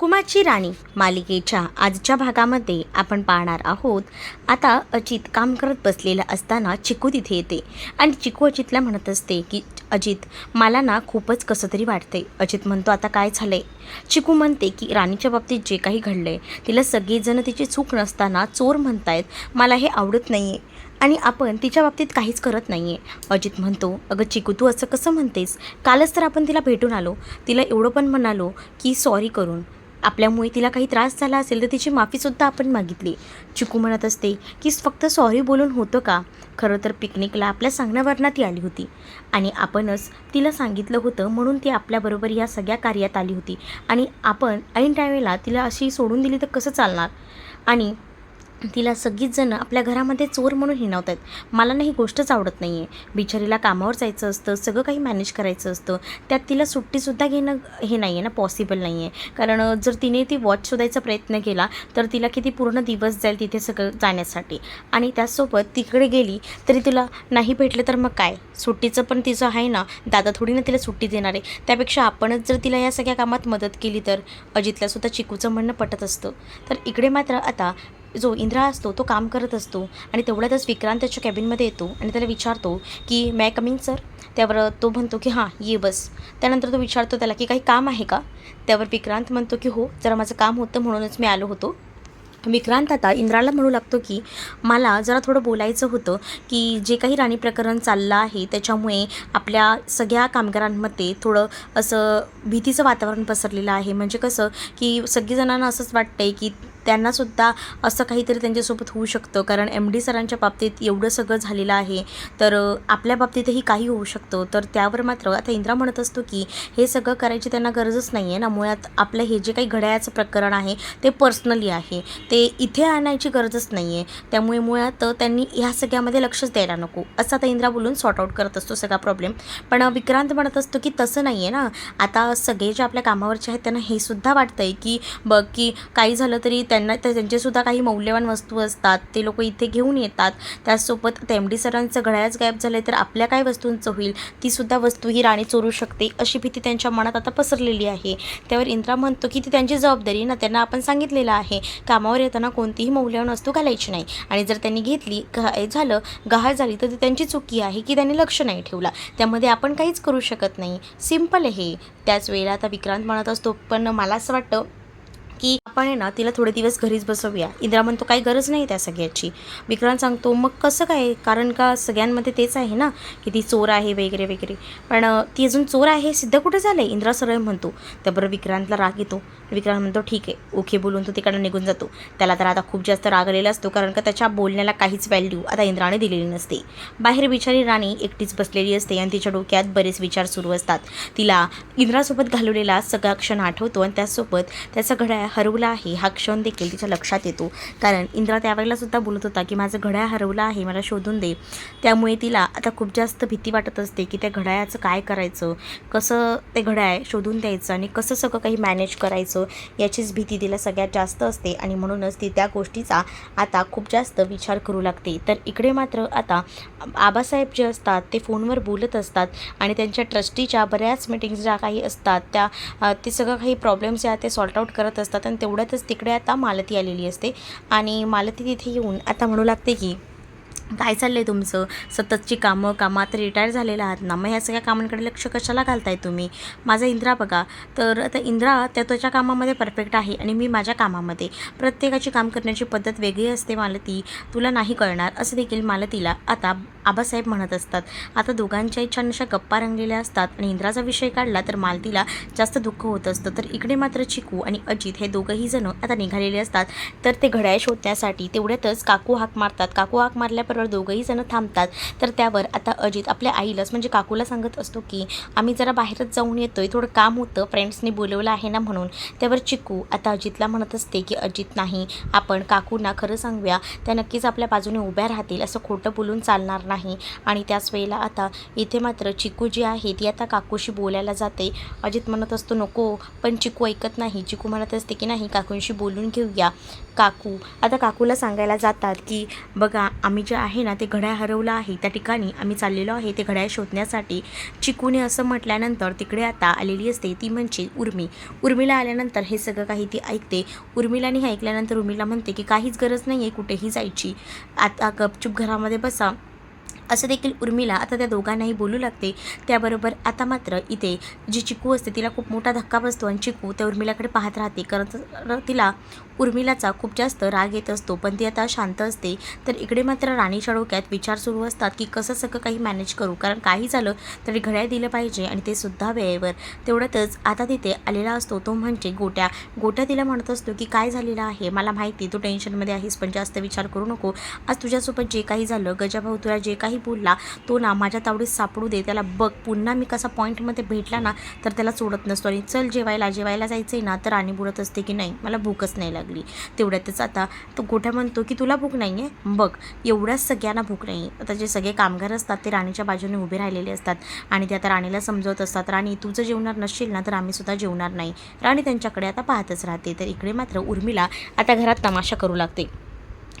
कुमाची राणी मालिकेच्या आजच्या भागामध्ये आपण पाहणार आहोत. आता अजित काम करत बसलेला असताना चिकू तिथे येते. आणि चिकू अजितला म्हणत असते की अजित मला ना खूपच कसं तरी वाटते अजित म्हणतो आता काय झालंय? चिकू म्हणते की राणीच्या बाबतीत जे काही घडलंय तिला सगळेजण तिची चूक नसताना चोर म्हणतायत. मला हे आवडत नाही आहे आणि आपण तिच्या बाबतीत काहीच करत नाही आहे अजित म्हणतो अगं चिकू तू असं कसं म्हणतेस? कालच तर आपण तिला भेटून आलो. तिला एवढं पण म्हणालो की सॉरी करून. आपल्यामुळे तिला काही त्रास झाला असेल तर तिची माफीसुद्धा आपण मागितली. चिकू म्हणत असते की फक्त सॉरी बोलून होतं का? खरं तर पिकनिकला आपल्या सांगण्यावरनं ती आली होती. आणि आपणच तिला सांगितलं होतं म्हणून ती आपल्याबरोबर या सगळ्या कार्यात आली होती. आणि आपण ऐन टायमेला तिला अशी सोडून दिली तर कसं चालणार? आणि तिला सगळीच जणं आपल्या घरामध्ये चोर म्हणून हिणवत आहेत मला ना ही गोष्टच आवडत नाही आहे बिचारीला कामावर जायचं असतं सगळं काही मॅनेज करायचं असतं. त्यात तिला सुट्टीसुद्धा घेणं हे नाही आहे ना पॉसिबल नाही आहे कारण जर तिने ती वॉच शोधायचा प्रयत्न केला तर तिला किती पूर्ण दिवस जाईल तिथे सगळं जाण्यासाठी. आणि त्याचसोबत तिकडे गेली तरी तुला नाही भेटलं तर मग काय? सुट्टीचं पण तिचं आहे ना दादा थोडी ना तिला सुट्टी देणार आहे. त्यापेक्षा आपणच जर तिला या सगळ्या कामात मदत केली तर अजितलासुद्धा चिकूचं म्हणणं पटत असतं. तर इकडे मात्र आता जो इंद्रा असतो तो काम करत असतो आणि तेवढ्यातच विक्रांत त्याच्या कॅबिनमध्ये येतो आणि त्याला विचारतो की मॅ कमिंग सर त्यावर तो म्हणतो की हां ये बस. त्यानंतर तो विचारतो त्याला की काही काम आहे का? त्यावर विक्रांत म्हणतो की हो जरा माझं काम होतं म्हणूनच मी आलो होतो. विक्रांत आता इंद्राला म्हणू लागतो की मला जरा थोडं बोलायचं होतं की जे काही राणी प्रकरण चाललं आहे त्याच्यामुळे आपल्या सगळ्या कामगारांमध्ये थोडं असं भीतीचं वातावरण पसरलेलं आहे. म्हणजे कसं की सगळीजणांना असंच वाटतंय की त्यांनासुद्धा असं काहीतरी त्यांच्यासोबत होऊ शकतं. कारण एम डी सरांच्या बाबतीत एवढं सगळं झालेलं आहे. तर आपल्या बाबतीतही काही होऊ शकतं. तर त्यावर मात्र आता इंद्रा म्हणत असतो की हे सगळं करायची त्यांना गरजच नाही आहे ना मुळात आपलं हे जे काही घड्याळाचं प्रकरण आहे ते पर्सनली आहे. ते इथे आणायची गरजच नाही आहे त्यामुळे मुळात त्यांनी ह्या सगळ्यामध्ये लक्षच द्यायला नको. असं आता इंद्रा बोलून सॉर्ट आउट करत असतो सगळा प्रॉब्लेम पण विक्रांत म्हणत असतो की तसं नाही आहे ना. आता सगळे जे आपल्या कामावरचे आहेत त्यांना हे सुद्धा वाटतं आहे की बघ की काही झालं तरी त्यांना तर त्यांचेसुद्धा काही मौल्यवान वस्तू असतात ते लोक इथे घेऊन येतात. त्याचसोबत तेमडी सरांचं घड्याळच गायब झालं तर आपल्या काय वस्तूंचं होईल? ती सुद्धा वस्तू ही राणी चोरू शकते अशी भीती त्यांच्या मनात आता पसरलेली आहे. त्यावर इंद्रा म्हणतो की ती त्यांची जबाबदारी ना त्यांना आपण सांगितलेलं आहे. कामावर येताना कोणतीही मौल्यवान वस्तू घालायची नाही. आणि जर त्यांनी घेतली घाय झालं गहाळ झाली तर ती त्यांची चुकी आहे की त्यांनी लक्ष नाही ठेवला. त्यामध्ये आपण काहीच करू शकत नाही. सिंपल आहे त्याच वेळेला आता विक्रांत म्हणत असतो पण मला असं वाटतं की आपण आहे ना तिला थोडे दिवस घरीच बसवूया. इंद्रा म्हणतो काही गरज नाही त्या सगळ्याची. विक्रांत सांगतो मग कसं काय? कारण का सगळ्यांमध्ये तेच आहे ना की ती चोर आहे वगैरे वगैरे. पण ती अजून चोर आहे सिद्ध कुठे झालं आहे इंद्रा सरळ म्हणतो. त्याबरोबर विक्रांतला राग येतो. विक्रांत म्हणतो ठीक आहे ओके बोलून तो तिकडं निघून जातो. त्याला तर आता खूप जास्त राग आलेला असतो कारण का त्याच्या बोलण्याला काहीच व्हॅल्यू आता इंद्राने दिलेली नसते. बाहेर बिचारी राणी एकटीच बसलेली असते आणि तिच्या डोक्यात बरेच विचार सुरू असतात. तिला इंद्रासोबत घालवलेला सगळा क्षण आठवतो आणि त्यासोबत त्याचा घड्याळ हरवला आहे. हा क्षण देखील तिच्या लक्षात येतो. कारण इंद्रा त्यावेळेला सुद्धा बोलत होता की माझं घड्याळ हरवलं आहे मला शोधून दे. त्यामुळे तिला आता खूप जास्त भीती वाटत असते की त्या घड्याळाचं काय करायचं? कसं ते घड्याळ शोधून द्यायचं आणि कसं सगळं काही मॅनेज करायचं याचीच भीती तिला सगळ्यात जास्त असते आणि म्हणूनच ती त्या गोष्टीचा आता खूप जास्त विचार करू लागते. तर इकडे मात्र आता आबासाहेब जे असतात ते फोनवर बोलत असतात आणि त्यांच्या ट्रस्टीच्या बऱ्याच मिटिंग्स ज्या काही असतात त्या ते सगळं काही प्रॉब्लेम्स ज्या ते सॉर्ट आउट करत असतात. आणि तेवढ्यातच तिकडे आता मालती आलेली असते. आणि मालती तिथे येऊन आता म्हणू लागते की काय चाललं आहे तुमचं? सततची कामं कामात रिटायर झालेला आहात ना? मग ह्या सगळ्या कामांकडे लक्ष कशाला घालताय तुम्ही? माझा इंद्रा बघा. तर आता इंद्रा त्या त्याच्या कामामध्ये परफेक्ट आहे आणि मी माझ्या कामामध्ये. प्रत्येकाची काम करण्याची पद्धत वेगळी असते मालती. तुला नाही कळणार असं देखील मालतीला आता आबासाहेब म्हणत असतात. आता दोघांच्याही छान अशा गप्पा रंगलेल्या असतात आणि इंद्राचा विषय काढला तर मालतीला जास्त दुःख होत असतं. तर इकडे मात्र चिकू आणि अजित हे दोघंही जण आता निघालेले असतात. तर ते घड्याळ शोधण्यासाठी तेवढ्यातच काकू हाक मारतात. काकू हाक मारल्याबरोबर दोघंही जण थांबतात. तर त्यावर आता अजित आपल्या आईलाच म्हणजे काकूला सांगत असतो की आम्ही जरा बाहेरच जाऊन येतोय. थोडं काम होतं. फ्रेंड्सनी बोलवलं आहे ना म्हणून. त्यावर चिकू आता अजितला म्हणत असते की अजित नाही. आपण काकूंना खरं सांगूया. त्या नक्कीच आपल्या बाजूने उभ्या राहतील. असं खोटं बोलून चालणार नाही. आणि त्याच वेळेला आता इथे मात्र चिकू जी आहे ती आता काकूशी बोलायला जाते. अजित म्हणत असतो नको पण चिकू ऐकत नाही. चिकू म्हणत असते की नाही काकूंशी बोलून घेऊया. काकू आता काकूला सांगायला जातात की बघा आम्ही जे आहे ना ते घड्याळ हरवलं आहे. त्या ठिकाणी आम्ही चाललेलो आहे ते घड्याळ शोधण्यासाठी. चिकूने असं म्हटल्यानंतर तिकडे आता आलेली असते ती म्हणजे उर्मी. उर्मीला आल्यानंतर हे सगळं काही ती ऐकते. उर्मिलाने हे ऐकल्यानंतर उर्मिला म्हणते की काहीच गरज नाही आहे कुठेही जायची. आता गपचूप घरामध्ये बसा. असं देखील उर्मिला आता त्या दोघांनाही बोलू लागते. त्याबरोबर आता मात्र इथे जी चिकू असते तिला खूप मोठा धक्का बसतो आणि चिकू त्या उर्मिलाकडे पाहत राहते. कारण तर तिला उर्मिलाचा खूप जास्त राग येत असतो पण ती आता शांत असते. तर इकडे मात्र राणीच्या डोक्यात विचार सुरू असतात की कसं सगळं काही मॅनेज करू? कारण काही झालं तरी घड्याळ दिलं पाहिजे आणि ते सुद्धा वेळेवर. तेवढ्यातच आता तिथे आलेला असतो तो म्हणजे गोट्या. गोट्या तिला म्हणत असतो की काय झालेलं आहे? मला माहिती तू टेन्शनमध्ये आहेस पण जास्त विचार करू नको. आज तुझ्यासोबत जे काही झालं गजाभाऊ तुला जे काही बोलला तो ना माझ्या तावडीत सापडू दे त्याला बघ पुन्हा मी कसा पॉईंटमध्ये भेटला ना तर त्याला सोडत नसतो आणि चल जेवायला जेवायला जायचं आहे ना तर राणी बोलत असते की नाही मला भूकच नाही लागली. तेवढ्यातच आता तो गोठ्या म्हणतो की तुला भूक नाही आहे बघ एवढ्याच सगळ्यांना भूक नाही. आहे आता जे सगळे कामगार असतात ते राणीच्या बाजूने उभे राहिलेले असतात आणि ते आता राणीला समजवत असतात राणी तू जर जेवणार नसशील ना तर आम्ही सुद्धा जेवणार नाही. राणी त्यांच्याकडे आता पाहतच राहते तर इकडे मात्र उर्मिला आता घरात तमाशा करू लागते.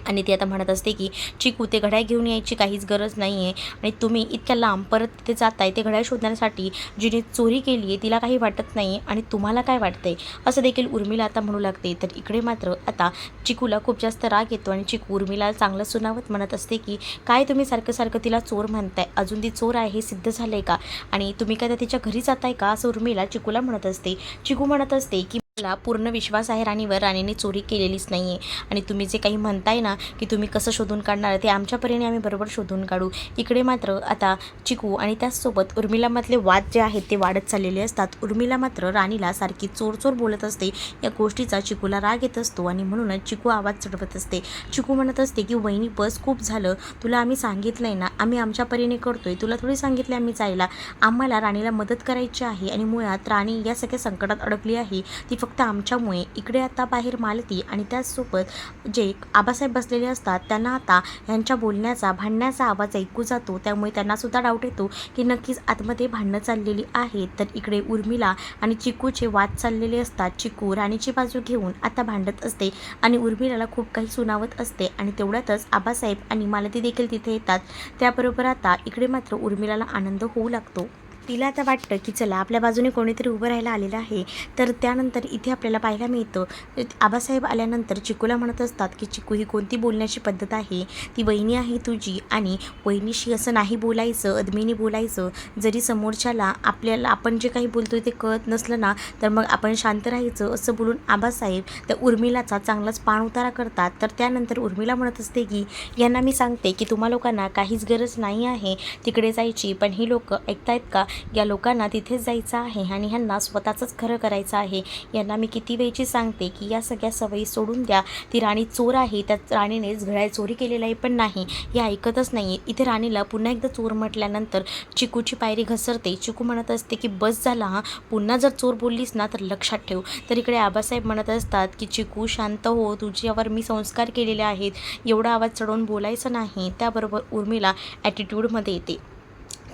आणि ती आता म्हणत असते की चिकू ते घड्याळ घेऊन यायची काहीच गरज नाही आहे आणि तुम्ही इतक्या लांब परत तिथे जाताय ते घड्याळ शोधण्यासाठी जिने चोरी केली आहे तिला काही वाटत नाही आणि तुम्हाला काय वाटतंय? असं देखील उर्मिला आता म्हणू लागते. तर इकडे मात्र आता चिकूला खूप जास्त राग येतो आणि चिकू उर्मिला चांगलं सुनावत म्हणत असते की काय तुम्ही सारखं सारखं तिला चोर म्हणताय? अजून ती चोर आहे हे सिद्ध झालं आहे का? आणि तुम्ही काय त्या तिच्या घरी जाताय का? असं उर्मिला चिकूला म्हणत असते. चिकू म्हणत असते की मला पूर्ण विश्वास आहे राणीवर राणीने चोरी केलेलीच नाही आहे आणि तुम्ही जे काही म्हणताय ना की तुम्ही कसं शोधून काढणार ते आमच्या परीने आम्ही बरोबर शोधून काढू. इकडे मात्र आता चिकू आणि त्याचसोबत उर्मिलामधले वाद जे आहेत ते वाढत चाललेले असतात. उर्मिला मात्र राणीला सारखी चोर चोर बोलत असते. या गोष्टीचा चिकूला राग येत असतो आणि म्हणूनच चिकू आवाज चढवत असते. चिकू म्हणत असते की वहिनी बस खूप झालं. तुला आम्ही सांगितलं आहे ना आम्ही आमच्या परीने करतोय. तुला थोडी सांगितलं आम्ही जायला. आम्हाला राणीला मदत करायची आहे आणि मुळात राणी या सगळ्या संकटात अडकली आहे. ती फक्त आमच्यामुळे. इकडे आता बाहेर मालती आणि त्याचसोबत जे आबासाहेब बसलेले असतात त्यांना आता यांच्या बोलण्याचा भांडण्याचा आवाज ऐकू जातो. त्यामुळे त्यांनासुद्धा डाऊट येतो की नक्कीच आतमध्ये भांडणं चाललेली आहेत. तर इकडे उर्मिला आणि चिकूचे वाद चाललेले असतात. चिकू राणीची बाजू घेऊन आता भांडत असते आणि उर्मिलाला खूप काही सुनावत असते आणि तेवढ्यातच आबासाहेब आणि मालती देखील तिथे येतात. त्याबरोबर आता इकडे मात्र उर्मिलाला आनंद होऊ लागतो. तिला आता वाटतं की चला आपल्या बाजूने कोणीतरी उभं राहायला आलेलं आहे. तर त्यानंतर इथे आपल्याला पाहायला मिळतं आबासाहेब आल्यानंतर चिकूला म्हणत असतात की चिकू ही कोणती बोलण्याची पद्धत आहे? ती वहिनी आहे तुझी आणि वहिनीशी असं नाही बोलायचं अदमीने बोलायचं. जरी समोरच्याला आपल्याला आपण जे काही बोलतोय ते कळत नसलं ना तर मग आपण शांत राहायचं असं बोलून आबासाहेब त्या उर्मिलाचा चांगलाच पाण उतारा करतात. तर त्यानंतर उर्मिला म्हणत असते की यांना मी सांगते की तुम्हा लोकांना काहीच गरज नाही आहे तिकडे जायची पण ही लोक ऐकतायत का? या लोकांना तिथेच जायचं आहे आणि ह्यांना स्वतःचंच खरं करायचं आहे. यांना मी किती वेळची सांगते की या सगळ्या सवयी सोडून द्या. ती राणी चोर आहे त्या राणीनेच घड्याळ चोरी केलेलं आहे पण नाही. हे ऐकतच नाही इथे राणीला पुन्हा एकदा चोर म्हटल्यानंतर चिकूची पायरी घसरते. चिकू म्हणत असते की बस झाला हा. पुन्हा जर चोर बोललीस ना तर लक्षात ठेव. तर इकडे आबासाहेब म्हणत असतात की चिकू शांत हो. तुझ्यावर मी संस्कार केलेले आहेत. एवढा आवाज चढवून बोलायचं नाही. त्याबरोबर उर्मिला ॲटिट्यूडमध्ये येते.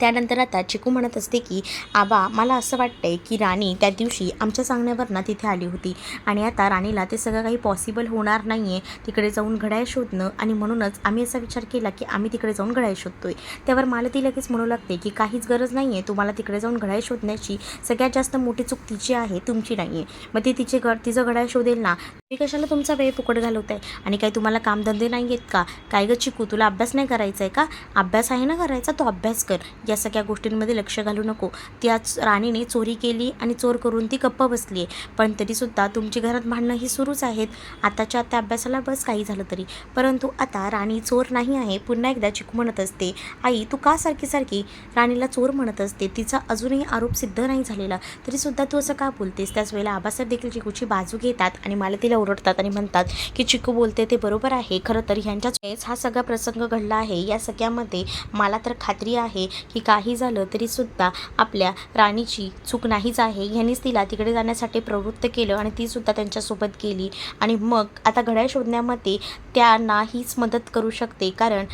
त्यानंतर आता चिकू म्हणत असते की आबा मला असं वाटतंय की राणी त्या दिवशी आमच्या सांगण्यावर ना तिथे आली होती आणि आता राणीला ते सगळं काही पॉसिबल होणार नाही आहे तिकडे जाऊन घड्याळ शोधणं आणि म्हणूनच आम्ही असा विचार केला की आम्ही तिकडे जाऊन घड्याळ शोधतोय. त्यावर मला ती लगेच म्हणू लागते की काहीच गरज नाही आहे तुम्हाला तिकडे जाऊन घड्याळ शोधण्याची सगळ्यात जास्त मोठी चूक तिची आहे तुमची नाही आहे मग ती तिचे घड तिचं घड्याळ शोधेल ना? मी कशाला तुमचा वेळ फुकट घालवत आहे आणि काही तुम्हाला कामधंदे नाही आहेत का? काय गं चिकू तुला अभ्यास नाही करायचा आहे का? अभ्यास आहे ना करायचा? तो अभ्यास कर. या सगळ्या गोष्टींमध्ये लक्ष घालू नको. त्याच राणीने चोरी केली आणि चोर करून ती गप्प बसली. आहे पण तरीसुद्धा तुमची घरात भांडणं ही सुरूच आहेत. आताच्या आता अभ्यासाला बस काही झालं तरी. परंतु आता राणी चोर नाही आहे पुन्हा एकदा चिकू म्हणत असते आई तू का सारखी सारखी राणीला चोर म्हणत असते? तिचा अजूनही आरोप सिद्ध नाही झालेला. तरीसुद्धा तू असं का बोलतेस? त्याच वेळेला आबासाहेब देखील चिकूची बाजू घेतात आणि मला तिला ओरडतात आणि म्हणतात की चिकू बोलते ते बरोबर आहे. खरं तर ह्यांच्याच वेळेस हा सगळा प्रसंग घडला आहे. या सगळ्यामध्ये मला तर खात्री आहे की की काही झालं तरीसुद्धा आपल्या राणीची चूक नाहीच आहे. ह्यांनीच तिला तिकडे जाण्यासाठी प्रवृत्त केलं आणि तीसुद्धा त्यांच्यासोबत गेली. आणि मग आता घड्याळ शोधण्यामध्ये त्यांना हीच मदत करू शकते. कारण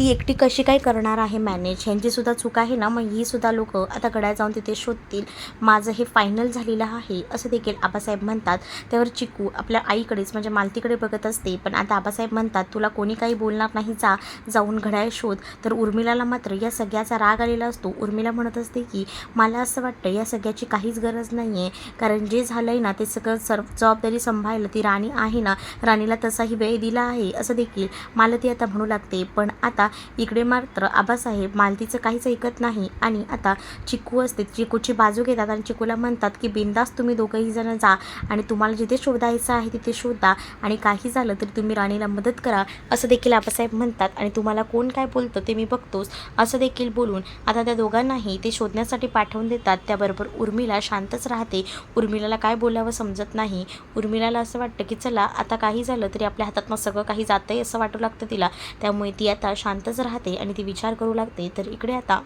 ती एकटी कशी काय करणार आहे मॅनेज ह्यांचीसुद्धा चूक आहे ना? मग ही सुद्धा लोक आता गड्या जाऊन तिथे शोधतील. माझं हे फायनल झालेलं आहे असं देखील आबासाहेब म्हणतात. त्यावर चिकू आपल्या आईकडेच म्हणजे मालतीकडे बघत असते. पण आता आबासाहेब म्हणतात तुला कोणी काही बोलणार नाही जा जाऊन घड्याळ शोध. तर उर्मिलाला मात्र या सगळ्याचा राग आलेला असतो. उर्मिला म्हणत असते की मला असं वाटतं या सगळ्याची काहीच गरज नाही आहे कारण जे झालं आहे ना ते सगळं सर्व जबाबदारी सांभाळलं ती राणी आहे ना? राणीला तसाही वेळ दिला आहे असं देखील मालती आता म्हणू लागते. पण आता इकडे मात्र आबासाहेब मालतीचं काहीच ऐकत नाही. आणि आता चिकू असते चिकूची बाजू घेतात आणि चिकूला म्हणतात की बिंदास तुम्ही दोघंही जण जा आणि तुम्हाला जिथे शोधायचं आहे तिथे शोधा आणि काही झालं तरी तुम्ही राणीला मदत करा असं देखील आबासाहेब म्हणतात. आणि तुम्हाला कोण काय बोलतं ते मी बघतोच असं देखील बोलून आता त्या दोघांनाही ते शोधण्यासाठी पाठवून देतात. त्याबरोबर उर्मिला शांतच राहते. उर्मिलाला काय बोलावं समजत नाही. उर्मिलाला असं वाटतं की चला आता काही झालं तरी आपल्या हातातनं सगळं काही जातं आहे असं वाटू लागतं तिला. त्यामुळे ती आता शांत शांतच राहते आणि ती विचार करू लागते तर इकडे आता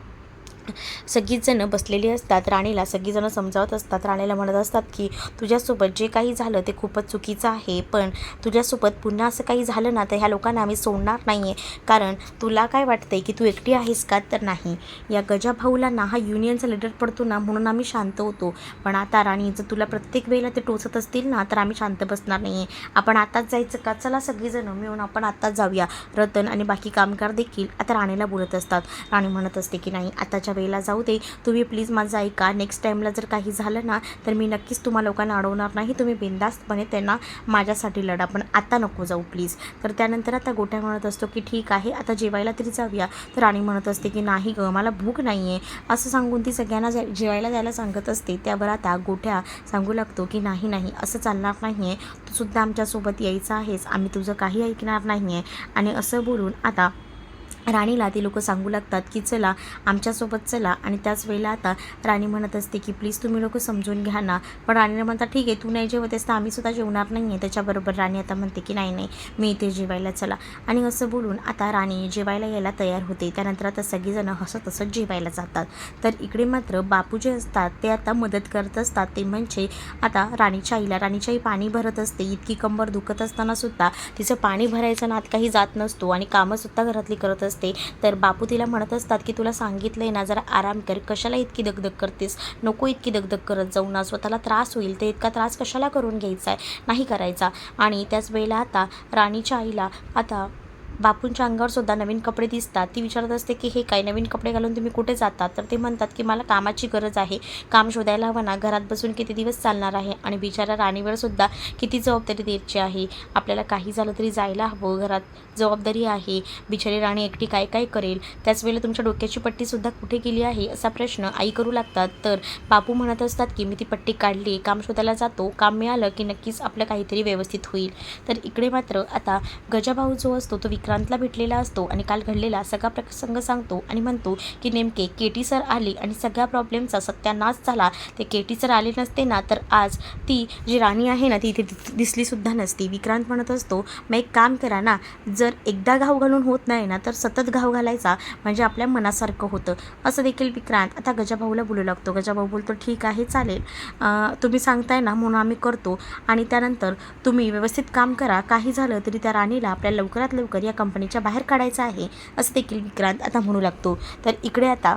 सगळीजणं बसलेली असतात राणीला सगळीजणं समजावत असतात राणीला म्हणत असतात की तुझ्यासोबत जे काही झालं ते खूपच चुकीचं आहे पण तुझ्यासोबत पुन्हा असं काही झालं ना तर ह्या लोकांना आम्ही सोडणार नाही आहे कारण तुला काय वाटतंय की तू एकटी आहेस का? तर नाही. या गजाभाऊला ना हा युनियनचा लिडर पडतो ना म्हणून आम्ही शांत होतो. पण आता राणी जर तुला प्रत्येक वेळेला ते टोचत असतील ना तर आम्ही शांत बसणार नाही आहे आपण आताच जायचं का? चला सगळीजणं मिळून आपण आताच जाऊया. रतन आणि बाकी कामगार देखील आता राणीला बोलत असतात. राणी म्हणत असते की नाही आताच्या वेळेला जाऊ दे. तुम्ही प्लीज माझं ऐका. नेक्स्ट टाईमला जर काही झालं ना तर मी नक्कीच तुम्हा लोकांना अडवणार नाही. तुम्ही बिंदास्तपणे त्यांना माझ्यासाठी लढा. पण आता नको जाऊ प्लीज तर त्यानंतर आता गोट्या म्हणत असतो की ठीक आहे आता जेवायला तरी जाऊया. तर राणी म्हणत असते की नाही गं मला भूक नाही आहे असं सांगून ती सगळ्यांना जेवायला जायला सांगत असते. त्यावर आता गोठ्या सांगू लागतो की नाही नाही असं चालणार नाही आहे तू सुद्धा आमच्यासोबत यायचं आहेस. आम्ही तुझं काही ऐकणार नाही आहे आणि असं बोलून आता राणीला ती लोक सांगू लागतात की चला आमच्यासोबत चला. आणि त्याच वेळेला आता राणी म्हणत असते की प्लीज तुम्ही लोक समजून घ्या ना. पण राणीला म्हणतात ठीक आहे तू नाही जेवतेस तर आम्ही सुद्धा जेवणार नाही आहे त्याच्याबरोबर राणी आता म्हणते की नाही नाही मी इथे जेवायला चला. आणि असं बोलून आता राणी जेवायला यायला तयार होते. त्यानंतर आता सगळीजणं हसत हसत जेवायला जातात. तर इकडे मात्र बापू जे असतात ते आता मदत करत असतात. ते म्हणजे आता राणीच्या आईला राणीच्या आई पाणी भरत असते. इतकी कंबर दुखत असताना सुद्धा तिचं पाणी भरायचं नात काही जात नसतो. आणि कामंसुद्धा घरातली करत असते असते. तर बापू तिला म्हणत असतात की तुला सांगितलं आहे ना जरा आराम कर. कशाला इतकी दगदग करतेस? नको इतकी दगदग करत जाऊ ना. स्वतःला त्रास होईल. ते इतका त्रास कशाला करून घ्यायचा आहे नाही करायचा. आणि त्याच वेळेला आता राणीच्या आईला आता बापूंच्या अंगावर सुद्धा नवीन कपडे दिसतात. ती विचारत असते की हे काय नवीन कपडे घालून तुम्ही कुठे जातात? तर ते म्हणतात की मला कामाची गरज आहे. काम शोधायला हवं ना. घरात बसून किती दिवस चालणार आहे? आणि बिचारा राणीवर सुद्धा किती जबाबदारी द्यायची आहे? आपल्याला काही झालं तरी जायला हवं. घरात जबाबदारी आहे. बिचारी राणी एकटी काय काय करेल? त्याच वेळेला तुमच्या डोक्याची पट्टीसुद्धा कुठे गेली आहे? असा प्रश्न आई करू लागतात. तर बापू म्हणत असतात की मी ती पट्टी काढली. काम शोधायला जातो. काम मिळालं की नक्कीच आपलं काहीतरी व्यवस्थित होईल. तर इकडे मात्र आता गजाभाऊ जो असतो तो विक विक्रांतला भेटलेला असतो आणि काल घडलेला सगळा प्रसंग सांगतो आणि म्हणतो की नेमके केटी सर आली आणि सगळ्या प्रॉब्लेमचा सत्यानाश झाला. ते केटी सर आले नसते ना तर आज ती जी राणी आहे ना ती इथे दिसलीसुद्धा नसती. विक्रांत म्हणत असतो मग एक काम करा ना जर एकदा घाव घालून होत नाही ना तर सतत घाव घालायचा म्हणजे आपल्या मनासारखं होतं. असं देखील विक्रांत आता गजाभाऊला बोलू लागतो. गजाभाऊ बोलतो ठीक आहे चालेल. तुम्ही सांगताय ना म्हणून आम्ही करतो. आणि त्यानंतर तुम्ही व्यवस्थित काम करा. काही झालं तरी त्या राणीला आपल्या लवकरात लवकर या कंपनीच्या बाहेर काढायचं आहे असं देखील विक्रांत आता म्हणू लागतो. तर इकडे आता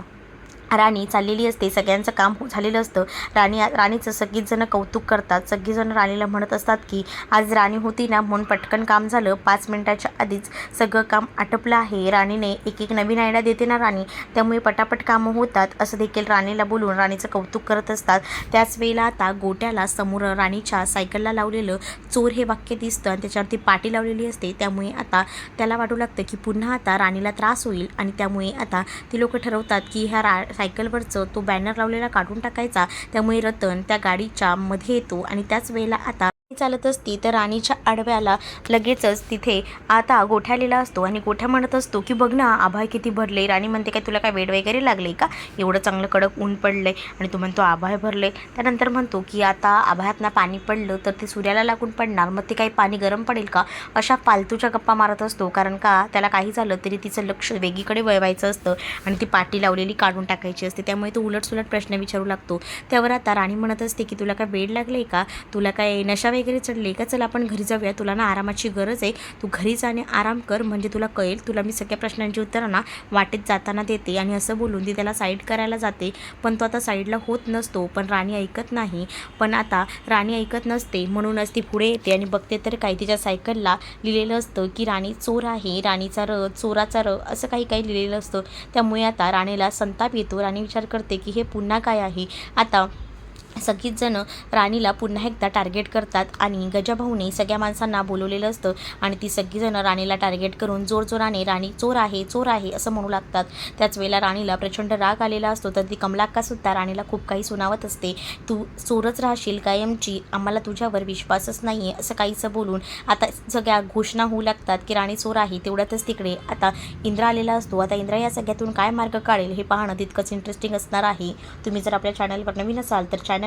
राणी चाललेली असते सगळ्यांचं काम हो झालेलं असतं. राणी राणीचं सगळीजणं कौतुक करतात. सगळीजणं राणीला म्हणत असतात की आज राणी होती ना म्हणून पटकन काम झालं. पाच मिनटाच्या आधीच सगळं काम आटपलं आहे. राणीने एक एक नवीन आयडिया देते ना राणी. त्यामुळे पटापट कामं होतात. असं देखील राणीला बोलून राणीचं कौतुक करत असतात. त्याच वेळेला आता गोट्याला समोर राणीच्या सायकलला लावलेलं चोर हे वाक्य दिसतं आणि त्याच्यावरती पाटी लावलेली असते. त्यामुळे आता त्याला वाटू लागतं की पुन्हा आता राणीला त्रास होईल आणि त्यामुळे आता ती लोक ठरवतात की ह्या रा सायकलवरचं तो बॅनर लावलेला काढून टाकायचा. त्यामुळे रतन त्या गाडीच्या मध्ये येतो आणि त्याच वेळेला आता चालत असती तर राणीच्या आडव्याला लगेचच तिथे आता गोठ्यालेला असतो. आणि गोठ्या म्हणत असतो की बघ ना आभाळ किती भरले राणी म्हणते काय तुला काय वेड वगैरे लागले का? एवढं चांगलं कडक ऊन पडले आणि तू म्हणतो आभाळ भरले त्यानंतर म्हणतो की आता आभाळातनं पाणी पडलं तर ते सूर्याला लागून पडणार. मग ते काही पाणी गरम पडेल का? अशा फालतूच्या गप्पा मारत असतो. कारण का त्याला काही झालं तरी तिचं लक्ष वेगळीकडे वळवायचं असतं. आणि ती पाटी लावलेली काढून टाकायची असते. त्यामुळे तो उलटसुलट प्रश्न विचारू लागतो. त्यावर आता राणी म्हणत असते की तुला काय वेड लागले का? तुला काय नशा वगैरे वगैरे चढले का? चल आपण घरी जाऊया. तुला ना आरामाची गरज आहे. तू घरी जाणे आराम कर. म्हणजे तुला कळेल. तुला मी सगळ्या प्रश्नांची उत्तरं ना वाटेत जाताना देते आणि असं बोलून ती त्याला साईड करायला जाते. पण तो आता साईडला होत नसतो. पण राणी ऐकत नाही. पण आता राणी ऐकत नसते. म्हणूनच ती पुढे येते आणि बघते तर काही तिच्या सायकलला लिहिलेलं असतं की राणी चोर आहे. राणीचा र चोराचा र असं काही काही लिहिलेलं असतं. त्यामुळे आता राणीला संताप येतो. राणी विचार करते की हे पुन्हा काय आहे? आता सगळीच जणं राणीला पुन्हा एकदा टार्गेट करतात आणि गजाभाऊने सगळ्या माणसांना बोलवलेलं असतं आणि ती सगळीजणं राणीला टार्गेट करून जोरजोराने राणी चोर आहे चोर आहे असं म्हणू लागतात. त्याच वेळेला राणीला प्रचंड राग आलेला असतो. तर ती कमलाक्कासुद्धा राणीला खूप काही सुनावत असते. तू चोरच राहशील कायमची आम्हाला तुझ्यावर विश्वासच नाही आहे असं काहीचं बोलून आता सगळ्या घोषणा होऊ लागतात की राणी चोर आहे तेवढ्यातच तिकडे आता इंद्र आलेला असतो. आता इंद्र या सगळ्यातून काय मार्ग काढेल हे पाहणं तितकंच इंटरेस्टिंग असणार आहे. तुम्ही जर आपल्या चॅनलवर नवीन असाल तर चॅनल